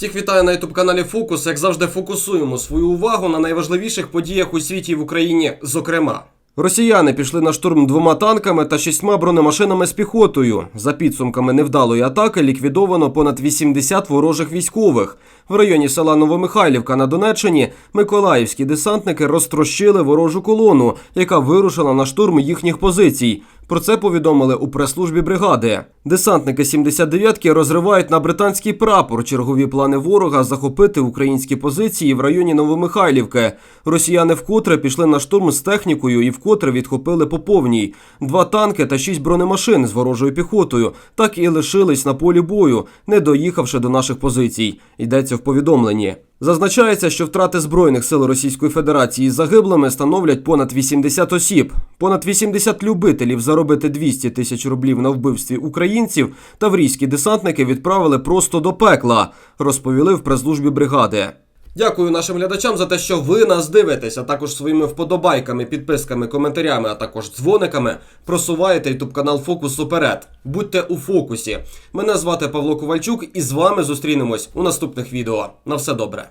Всіх вітаю на ютуб каналі Фокус. Як завжди, фокусуємо свою увагу на найважливіших подіях у світі і в Україні, зокрема. Росіяни пішли на штурм двома танками та шістьма бронемашинами з піхотою. За підсумками невдалої атаки ліквідовано понад 80 ворожих військових. В районі села Новомихайлівка на Донеччині миколаївські десантники розтрощили ворожу колону, яка вирушила на штурм їхніх позицій. Про це повідомили у прес-службі бригади. Десантники 79-ки розривають на британський прапор чергові плани ворога захопити українські позиції в районі Новомихайлівки. Росіяни вкотре пішли на штурм з технікою і вкотре відхопили по повній. Два танки та шість бронемашин з ворожою піхотою так і лишились на полі бою, не доїхавши до наших позицій. Йдеться в повідомленні. Зазначається, що втрати збройних сил Російської Федерації загиблими становлять понад 80 осіб, понад 80 любителів заробити 200 тисяч рублів на вбивстві українців таврійські десантники відправили просто до пекла, розповіли в прес-службі бригади. Дякую нашим глядачам за те, що ви нас дивитесь, а також своїми вподобайками, підписками, коментарями, а також дзвониками просуваєте ютуб канал Фокус уперед. Будьте у фокусі. Мене звати Павло Ковальчук, і з вами зустрінемось у наступних відео. На все добре.